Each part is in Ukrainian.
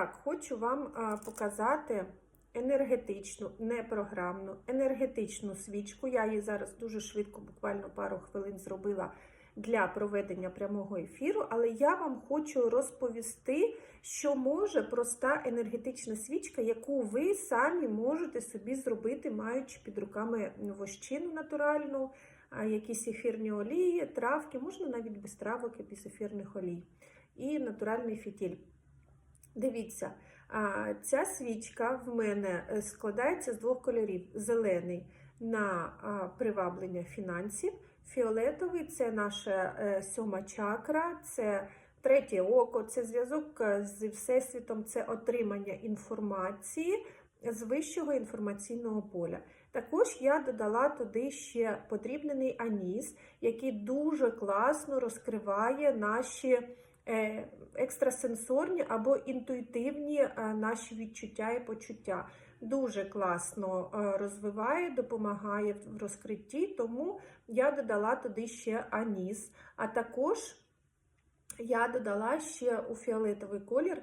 так, хочу вам показати енергетичну, не програмну, енергетичну свічку. Я її зараз дуже швидко, буквально пару хвилин зробила для проведення прямого ефіру, але я вам хочу розповісти, що може проста енергетична свічка, яку ви самі можете собі зробити, маючи під руками вощину натуральну, якісь ефірні олії, травки, можна навіть без травок без ефірних олій, і натуральний фітіль. Дивіться, ця свічка в мене е, складається з двох кольорів: зелений на приваблення фінансів, фіолетовий це наша е, сьома чакра, це третє око, це зв'язок е, з Всесвітом, це отримання інформації з вищого інформаційного поля. Також я додала туди ще подрібнений аніс, який дуже класно розкриває наші екстрасенсорні або інтуїтивні е, наші відчуття і почуття. Дуже класно е, розвиває, допомагає в розкритті, тому я додала туди ще аніс. А також я додала ще у фіолетовий колір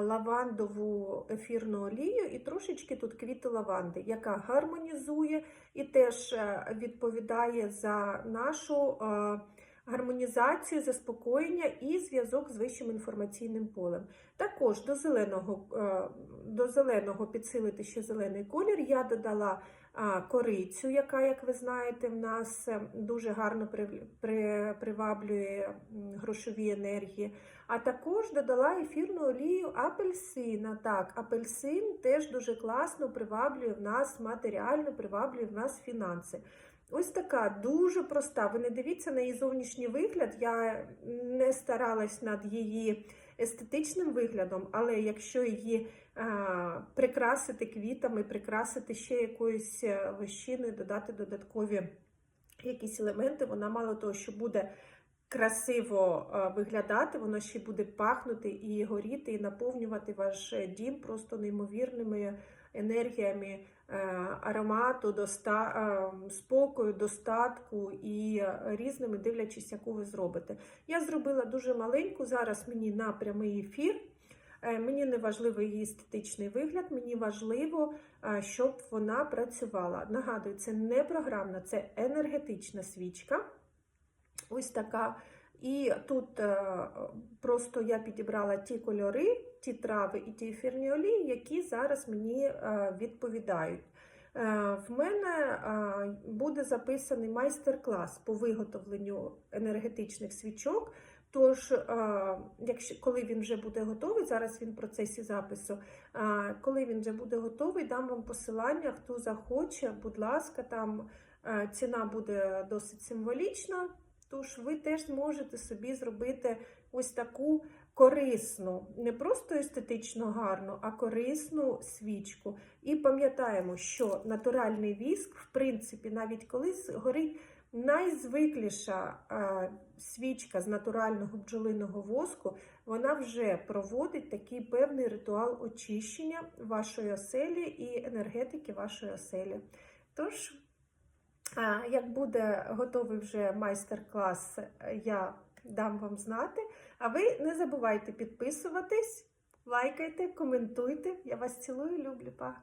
лавандову ефірну олію і трошечки тут квіти лаванди, яка гармонізує і теж е, відповідає за нашу е, гармонізацію, заспокоєння і зв'язок з вищим інформаційним полем. Також до зеленого, е, до зеленого підсилити ще зелений колір. Я додала корицю, яка, як ви знаєте, в нас е, дуже гарно при, при, приваблює грошові енергії. А також додала ефірну олію апельсина. Так, апельсин теж дуже класно приваблює в нас матеріально, приваблює в нас фінанси. Ось така дуже проста. Ви не дивіться на її зовнішній вигляд. Я не старалась над її естетичним виглядом, але якщо її а, прикрасити квітами, прикрасити ще якоюсь е, вощиною, додати додаткові якісь елементи, вона мало того, що буде красиво е, виглядати, воно ще буде пахнути і горіти, і наповнювати ваш дім просто неймовірними енергіями е, аромату, доста... е, спокою, достатку і різними, дивлячись, яку ви зробите. Я зробила дуже маленьку, зараз мені на прямий ефір. Е, Мені не важливий її естетичний вигляд, мені важливо, е, щоб вона працювала. Нагадую, це не програмна, це енергетична свічка. Ось така. І тут е, просто я підібрала ті кольори, ті трави і ті ефірні олії, які зараз мені е, відповідають. Е, В мене е, буде записаний майстер-клас по виготовленню енергетичних свічок. Тож, якщо коли він вже буде готовий, зараз він в процесі запису. Коли він вже буде готовий, дам вам посилання, хто захоче, будь ласка, там ціна буде досить символічна. Тож ви теж зможете собі зробити ось таку корисну, не просто естетично гарну, а корисну свічку. І пам'ятаємо, що натуральний віск, в принципі, навіть коли горить найзвикліша е, свічка з натурального бджолиного воску, вона вже проводить такий певний ритуал очищення вашої оселі і енергетики вашої оселі. Тож, а, Як буде готовий вже майстер-клас, я дам вам знати. А ви не забувайте підписуватись, лайкайте, коментуйте. Я вас цілую, люблю, па!